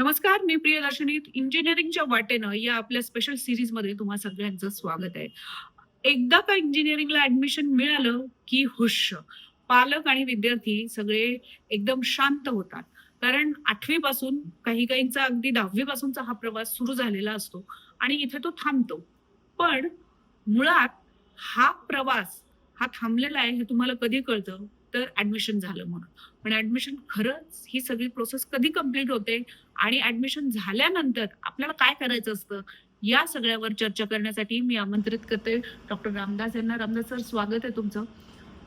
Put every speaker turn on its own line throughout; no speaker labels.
नमस्कार मी प्रियदर्शनी. इंजिनिअरिंगच्या वाटेनं या आपल्या स्पेशल सिरीजमध्ये तुम्हा सगळ्यांचं स्वागत आहे. एकदा का इंजिनिअरिंगला ऍडमिशन मिळालं की हुश. पालक आणि विद्यार्थी सगळे एकदम शांत होतात. कारण आठवी पासून काही काहींचा अगदी दहावी पासूनचा हा प्रवास सुरू झालेला असतो आणि इथे तो थांबतो. पण मुळात हा प्रवास हा थांबलेला आहे हे तुम्हाला कधी कळतं? तर ऍडमिशन झालं म्हणून. पण ऍडमिशन खरंच ही सगळी प्रोसेस कधी कंप्लीट होते आणि ऍडमिशन झाल्यानंतर आपल्याला काय करायचं असतं? या सगळ्यावर चर्चा करण्यासाठी मी आमंत्रित करते. डॉक्टर रामदास यांना. रामदास सर स्वागत आहे तुमचं.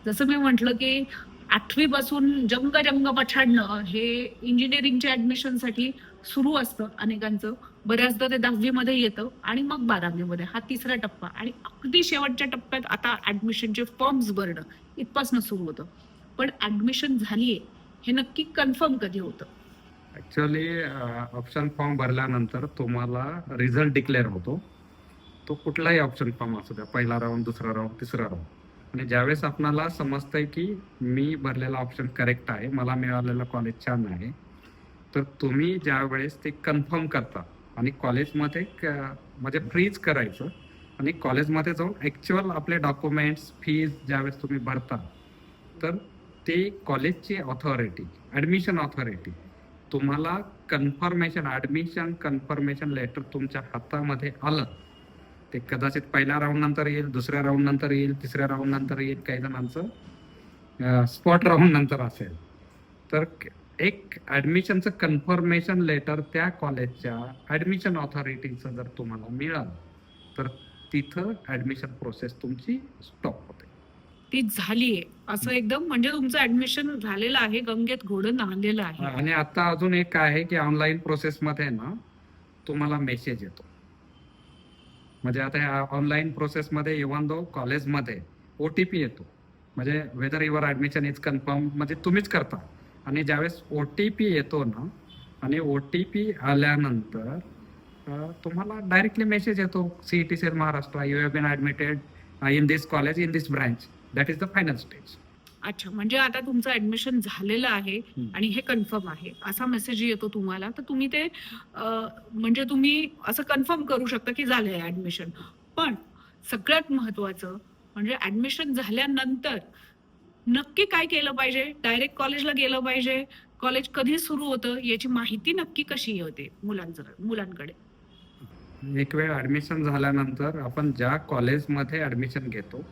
जसं मी म्हटलं की आठवी पासून जंग जंग पछाडणं हे इंजिनिअरिंगच्या ऍडमिशनसाठी सुरू असतं अनेकांचं. बऱ्याचदा ते दहावीमध्ये येतं आणि मग बारावीमध्ये. हा तिसरा टप्पा. आणि अगदी शेवटच्या टप्प्यात आता ऍडमिशनचे फॉर्म्स भरणं इथपासनं सुरू होतं. पण ऍडमिशन झालीये हे नक्की कन्फर्म कधी होतं?
ऍक्च्युअली ऑप्शन फॉर्म भरल्यानंतर तुम्हाला रिझल्ट डिक्लेअर होतो. तो कुठलाही ऑप्शन फॉर्म असू द्या पहिला राऊंड दुसरा राऊंड तिसरा राऊंड आणि ज्यावेळेस आपणाला समजतंय की मी भरलेला ऑप्शन करेक्ट आहे मला मिळालेलं कॉलेज छान आहे तर तुम्ही ज्यावेळेस ते कन्फर्म करता आणि कॉलेजमध्ये क- म्हणजे फ्रीज करायचं आणि कॉलेजमध्ये जाऊन ॲक्च्युअल आपले डॉक्युमेंट्स फीज ज्यावेळेस तुम्ही भरता तर ते कॉलेजची ऑथॉरिटी ॲडमिशन ऑथॉरिटी तुम्हाला कन्फर्मेशन ॲडमिशन कन्फर्मेशन लेटर तुमच्या हातामध्ये आलं ते कदाचित पहिल्या राऊंड नंतर येईल दुसऱ्या राऊंड नंतर येईल तिसऱ्या राऊंड नंतर येईल काही जणांचं स्पॉट राऊंड नंतर असेल. तर एक ॲडमिशनचं कन्फर्मेशन लेटर त्या कॉलेजच्या ॲडमिशन ऑथॉरिटीचं जर तुम्हाला मिळालं तर तिथं ॲडमिशन प्रोसेस तुमची स्टॉप होते
ती झालीये असं एकदम म्हणजे तुमचं ऍडमिशन झालेलं आहे गंगेत घोडं नाहलेलं आहे.
आणि आता अजून एक काय आहे की ऑनलाईन प्रोसेसमध्ये ना तुम्हाला मेसेज येतो. म्हणजे आता ह्या ऑनलाईन प्रोसेसमध्ये इव्हन दो कॉलेजमध्ये ओ टी पी येतो. म्हणजे whether your admission is confirm म्हणजे तुम्हीच करता. आणि ज्यावेळेस ओ टी पी येतो ना आणि ओ टी पी आल्यानंतर तुम्हाला डायरेक्टली मेसेज येतो. CET cell Maharashtra you have been admitted in this college in this branch that is the final stage
अच्छा म्हणजे आता तुमचं ऍडमिशन झालेलं आहे. आणि हे कन्फर्म आहे. असा मेसेज येतो तुम्हाला. तर तुम्ही ते म्हणजे तुम्ही असं कन्फर्म करू शकता की झालंय ऍडमिशन पण सगळ्यात महत्वाचं म्हणजे ऍडमिशन झाल्यानंतर नक्की काय केलं पाहिजे? डायरेक्ट कॉलेजला गेलं पाहिजे? कॉलेज कधी सुरू होतं? याची माहिती नक्की कशी होते मुलांचं मुलांकडे?
एक वेळ ऍडमिशन झाल्यानंतर आपण ज्या कॉलेजमध्ये ऍडमिशन घेतो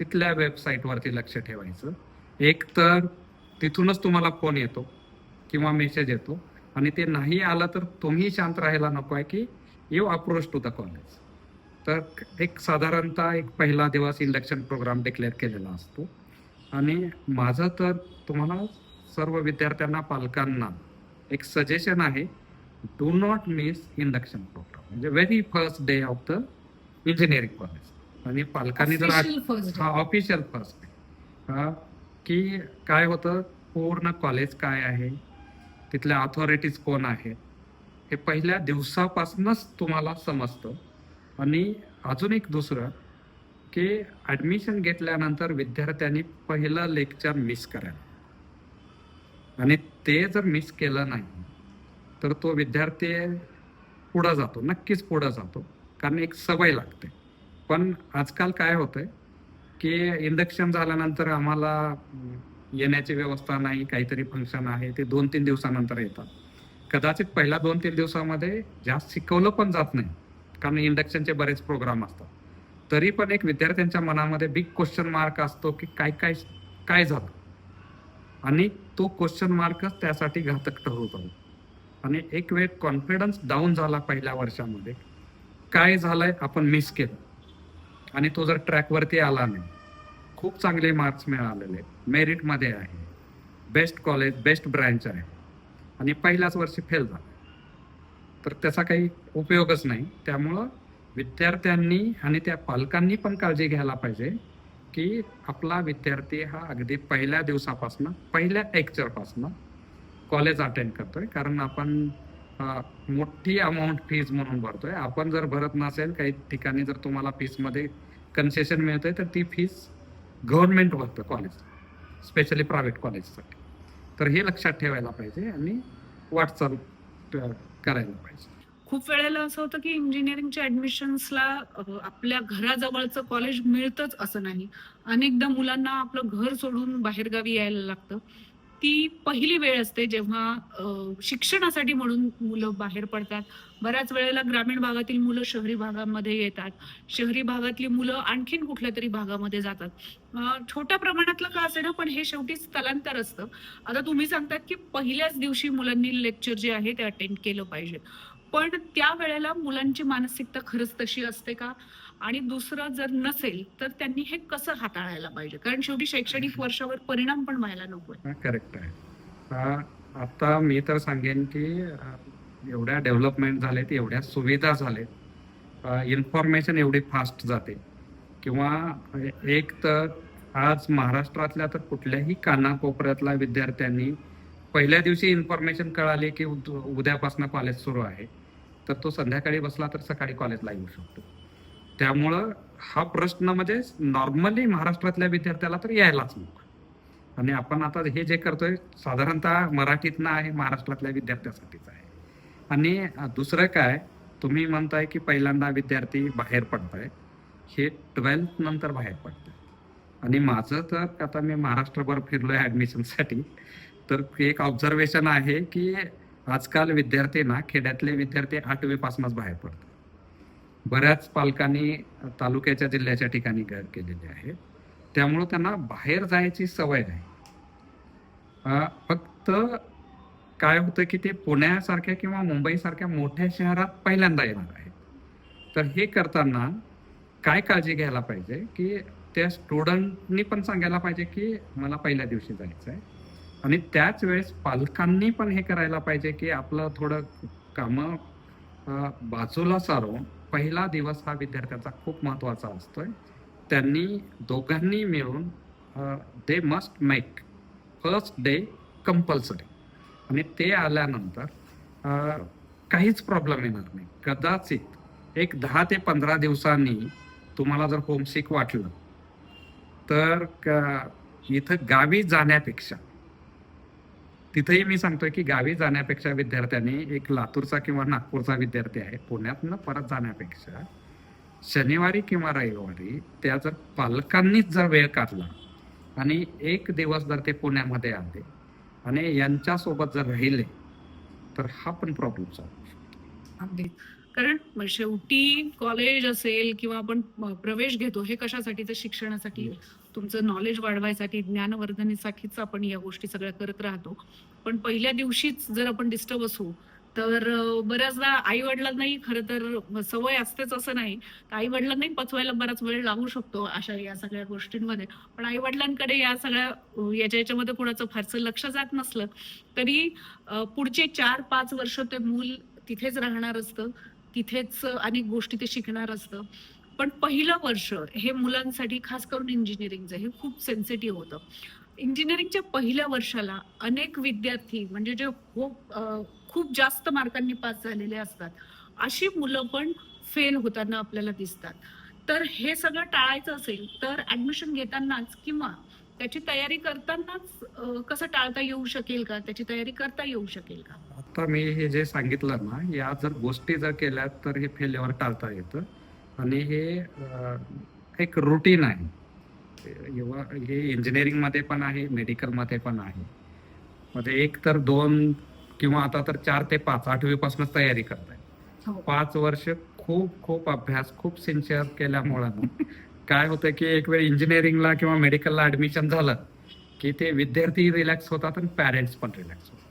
तिथल्या वेबसाईटवरती लक्ष ठेवायचं. एक तर तिथूनच तुम्हाला फोन येतो किंवा मेसेज येतो. आणि ते नाही आलं तर तुम्ही शांत राहायला नको आहे की you approach to the college तर एक साधारणतः एक पहिला दिवस इंडक्शन प्रोग्राम डिक्लेअर केलेला असतो. आणि माझं तर तुम्हाला सर्व विद्यार्थ्यांना पालकांना एक सजेशन आहे do not miss induction program म्हणजे very first day of the engineering college आणि पालकांनी जर. हा ऑफिशियल फर्स्ट डे की काय होतं? पूर्ण कॉलेज काय आहे? तिथल्या ऑथॉरिटीज कोण आहेत? हे पहिल्या दिवसापासूनच तुम्हाला समजतं. आणि अजून एक दुसरं की ॲडमिशन घेतल्यानंतर विद्यार्थ्यांनी पहिलं लेक्चर मिस करायला. आणि ते जर मिस केलं नाही तर तो विद्यार्थी पुढं जातो नक्कीच पुढं जातो. कारण एक सवय लागते. पण आजकाल काय होतंय की इंडक्शन झाल्यानंतर आम्हाला येण्याची व्यवस्था नाही काहीतरी फंक्शन आहे ते दोन तीन दिवसानंतर येतात. कदाचित पहिल्या दोन तीन दिवसामध्ये जास्त शिकवलं पण जात नाही कारण इंडक्शनचे बरेच प्रोग्राम असतात. तरी पण एक विद्यार्थ्यांच्या मनामध्ये बिग क्वेश्चन मार्क असतो की काय काय काय झालं? आणि तो क्वेश्चन मार्कच त्यासाठी घातक ठरवतो आणि एक वेळ कॉन्फिडन्स डाऊन झाला पहिल्या वर्षामध्ये. काय झालंय आपण मिस केलं. आणि तो जर ट्रॅकवरती आला नाही खूप चांगले मार्क्स मिळालेले मेरिटमध्ये आहे. बेस्ट कॉलेज बेस्ट ब्रँच आहे. आणि पहिल्याच वर्षी फेल झाला. तर त्याचा काही उपयोगच नाही. त्यामुळं विद्यार्थ्यांनी आणि त्या पालकांनी पण काळजी घ्यायला पाहिजे की आपला विद्यार्थी हा अगदी पहिल्या दिवसापासून पहिल्या लेक्चरपासून कॉलेज अटेंड करतोय. कारण आपण मोठी अमाऊंट फीज म्हणून भरतोय. आपण जर भरत नसेल काही ठिकाणी जर तुम्हाला फीसमध्ये कन्सेशन मिळतंय तर ती फीस गव्हर्नमेंट भरतं कॉलेज स्पेशली प्रायव्हेट कॉलेजसाठी तर हे लक्षात ठेवायला पाहिजे आणि वाटचाल करायला पाहिजे.
खूप वेळेला असं होतं की इंजिनिअरिंगच्या ऍडमिशन्सला आपल्या घराजवळचं कॉलेज मिळतच असं नाही. अनेकदा मुलांना आपलं घर सोडून बाहेरगावी यायला लागतं. ती पहिली वेळ असते जेव्हा शिक्षणासाठी म्हणून मुलं बाहेर पडतात. बऱ्याच वेळेला ग्रामीण भागातील मुलं शहरी भागामध्ये येतात. शहरी भागातली मुलं आणखीन कुठल्या तरी भागामध्ये जातात. छोट्या प्रमाणातलं का असेना पण हे शेवटी स्थलांतर असतं. आता तुम्ही सांगतात की पहिल्याच दिवशी मुलांनी लेक्चर जे आहे ते अटेंड केलं पाहिजे. पण त्या वेळेला मुलांची मानसिकता खरंच तशी असते का? आणि दुसरं जर नसेल तर त्यांनी हे कसं हाताळायला पाहिजे? कारण शेवटी शैक्षणिक वर्षावर परिणाम पण व्हायला नकोय
करेक्ट आहे. आता मी तर सांगेन की एवढ्या डेव्हलपमेंट झालेत एवढ्या सुविधा झालेत इन्फॉर्मेशन एवढी फास्ट जाते. किंवा एक तर आज महाराष्ट्रातल्या तर कुठल्याही कानाकोपऱ्यातल्या विद्यार्थ्यांनी पहिल्या दिवशी इन्फॉर्मेशन कळाली की उद- उद्यापासून कॉलेज सुरू आहे. तर तो संध्याकाळी बसला तर सकाळी कॉलेजला येऊ शकतो. त्यामुळं हा प्रश्न म्हणजे नॉर्मली महाराष्ट्रातल्या विद्यार्थ्याला तर यायलाच नको आणि आपण आता हे जे करतोय साधारणतः मराठीतनं आहे महाराष्ट्रातल्या विद्यार्थ्यासाठीच आहे. आणि दुसरं काय तुम्ही म्हणताय की पहिल्यांदा विद्यार्थी बाहेर पडताय. हे ट्वेल्थ नंतर बाहेर पडतंय. आणि माझं तर आता मी महाराष्ट्रभर फिरलोय ऍडमिशनसाठी तर एक ऑब्झर्वेशन आहे की आजकाल विद्यार्थी ना खेड्यातले विद्यार्थी आठवीपासूनच बाहेर पडतात. बऱ्याच पालकांनी तालुक्याच्या जिल्ह्याच्या ठिकाणी घर केलेले आहे. त्यामुळं त्यांना बाहेर जायची सवय नाही. फक्त काय होतं की ते पुण्यासारख्या किंवा मुंबईसारख्या मोठ्या शहरात पहिल्यांदा येणार आहे तर हे करताना काय काळजी घ्यायला पाहिजे की त्या स्टुडंटनी पण सांगायला पाहिजे की मला पहिल्या दिवशी जायचं आहे आणि त्याच वेळेस पालकांनी पण हे करायला पाहिजे की आपलं थोडं कामं बाजूला सारून पहिला दिवस हा विद्यार्थ्याचा खूप महत्त्वाचा असतोय. त्यांनी दोघांनी मिळून they must make first day compulsory आणि ते आल्यानंतर काहीच प्रॉब्लेम येणार नाही. कदाचित एक दहा ते पंधरा दिवसांनी तुम्हाला जर होमसिक वाटलं तर क- इथं गावी जाण्यापेक्षा तिथंही मी सांगतोय की गावी जाण्यापेक्षा विद्यार्थ्यांनी एक लातूरचा किंवा नागपूरचा विद्यार्थी आहे पुण्यातनं परत जाण्यापेक्षा शनिवारी किंवा रविवारी त्या जर पालकांनीच जर वेळ काढला आणि एक दिवस जर ते पुण्यामध्ये आले आणि यांच्यासोबत जर राहिले तर हा पण प्रॉब्लेम सॉल्व
कारण शेवटी कॉलेज असेल किंवा आपण प्रवेश घेतो हे कशासाठी? तर शिक्षणासाठी. तुमचं नॉलेज वाढवायसाठी ज्ञानवर्धनेसाठीच आपण या गोष्टी सगळ्या करत राहतो. पण पहिल्या दिवशीच जर आपण डिस्टर्ब असू तर बऱ्याचदा आई वडिलांनाही खरं तर सवय असतेच असं नाही. आई वडिलांनाही पचवायला बराच वेळ लागू शकतो अशा या सगळ्या गोष्टींमध्ये. पण आई वडिलांकडे या सगळ्या याच्या याच्यामध्ये कोणाचं फारसं लक्ष जात नसलं तरी पुढचे चार पाच वर्ष ते मूल तिथेच राहणार असतं. तिथेच अनेक गोष्टी ते शिकणार असतं. पण पहिलं वर्ष हे मुलांसाठी खास करून इंजिनिअरिंगचं हे खूप सेन्सिटिव्ह होतं. इंजिनिअरिंगच्या पहिल्या वर्षाला अनेक विद्यार्थी म्हणजे जे हो, खूप खूप जास्त मार्कांनी पास झालेले असतात अशी मुलं पण फेल होताना आपल्याला दिसतात. तर हे सगळं टाळायचं असेल तर ऍडमिशन घेतानाच किंवा त्याची तयारी करतानाच कसं टाळता येऊ शकेल का? त्याची तयारी करता येऊ शकेल का?
आता मी हे जे सांगितलं ना या जर गोष्टी जर केल्या तर हे फेल्युअर टाळता येतं. आणि हे एक रुटीन आहे. एव्हा- हे इंजिनिअरिंगमध्ये पण आहे मेडिकलमध्ये पण आहे. म्हणजे एक तर दोन किंवा आता तर चार ते पाच आठवीपासूनच तयारी करताय.
हो.
पाच वर्ष खूप खूप अभ्यास खूप सिन्सिअर केल्यामुळं काय होतं की एक वेळ इंजिनिअरिंगला किंवा मेडिकलला ऍडमिशन झालं की ते विद्यार्थी रिलॅक्स होतात आणि पॅरेंट्स पण रिलॅक्स होतात.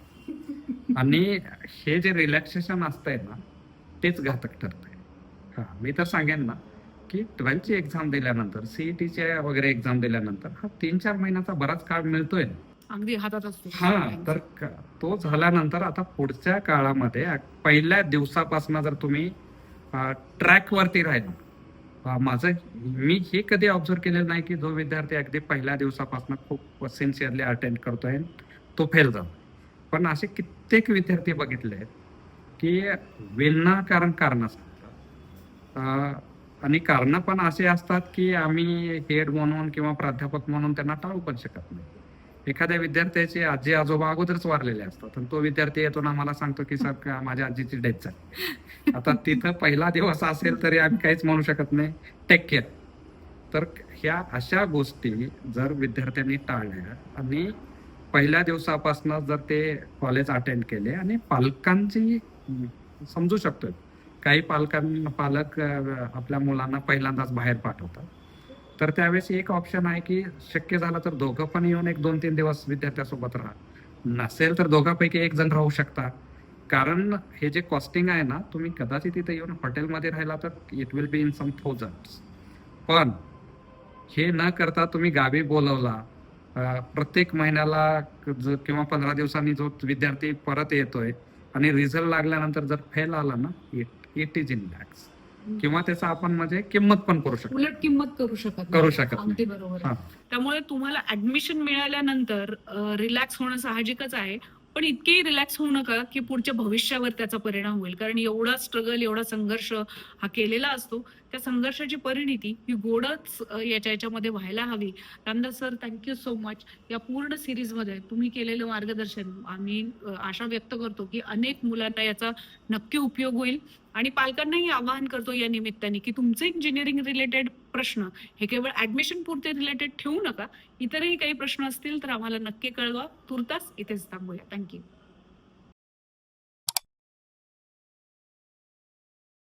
आणि हे जे रिलॅक्सेशन असतंय ना तेच घातक ठरतंय. हा मी तर सांगेन ना की ट्वेल्थची एक्झाम दिल्यानंतर सीईटीच्या वगैरे एक्झाम दिल्यानंतर हा तीन चार महिन्याचा बराच काळ मिळतोय.
अगदी हातात असतो.
हा तर क- तो झाल्यानंतर आता पुढच्या काळामध्ये अ- पहिल्या दिवसापासून जर तुम्ही ट्रॅक वरती राहिला अ, माझं मी हे कधी ऑब्झर्व केलेलं नाही की जो विद्यार्थी अगदी पहिल्या दिवसापासून खूप सिन्सिअरली अटेंड करतोय तो फेल जातो पण असे कित्येक विद्यार्थी बघितले आहेत की विनाकारण कारण सांगतात अ, आणि कारण पण असे असतात की आम्ही हेड म्हणून किंवा प्राध्यापक म्हणून त्यांना टाळू पण शकत नाही. एखाद्या विद्यार्थ्याचे आजी आजोबा अगोदरच वारलेले असतात आणि तो विद्यार्थी येतो ना मला सांगतो की सर माझ्या आजीची डेथ झाली. आता तिथं पहिला दिवस असेल तरी आम्ही काहीच म्हणू शकत नाही. टेक केअर तर ह्या अशा गोष्टी जर विद्यार्थ्यांनी टाळल्या आणि पहिल्या दिवसापासून जर ते कॉलेज अटेंड केले आणि पालकांची समजू शकतोय. काही पालकांना पालक आपल्या मुलांना पहिल्यांदाच बाहेर पाठवतात. तर त्यावेळेस एक ऑप्शन आहे की शक्य झालं तर दोघं पण येऊन एक दोन तीन दिवस विद्यार्थ्यासोबत राहा. नसेल तर दोघांपैकी एक जण राहू शकता. कारण हे जे कॉस्टिंग आहे ना तुम्ही कदाचित इथे येऊन हॉटेलमध्ये राहिला तर it will be in some thousand पण हे न करता तुम्ही गावी बोलवला प्रत्येक महिन्याला किंवा पंधरा दिवसांनी जो विद्यार्थी परत येतोय आणि रिझल्ट लागल्यानंतर जर फेल आला ना it it is in lakhs किंवा त्याचा आपण म्हणजे किंमत पण करू शकतो
उलट किंमत करू शकत
करू. शकत
अगदी बरोबर आहे. त्यामुळे तुम्हाला ऍडमिशन मिळाल्यानंतर रिलॅक्स होणं साहजिकच आहे. पण इतकेही रिलॅक्स होऊ नका की पुढच्या भविष्यावर त्याचा परिणाम होईल. कारण एवढा स्ट्रगल एवढा संघर्ष हा केलेला असतो. त्या संघर्षाची परिणिती ही गोडच याच्या याच्यामध्ये व्हायला हवी. Ramdas sir thank you so much या पूर्ण सिरीजमध्ये तुम्ही केलेलं मार्गदर्शन आम्ही आशा व्यक्त करतो की अनेक मुलांना याचा नक्की उपयोग होईल. आणि पालकांनाही आवाहन करतो या निमित्ताने की तुमचे इंजिनिअरिंग रिलेटेड प्रश्न हे केवळ ऍडमिशन पुरते रिलेटेड ठेवू नका. इतरही काही प्रश्न असतील तर आम्हाला नक्की कळवा. तुर्तास इथेच थांबूया. थँक्यू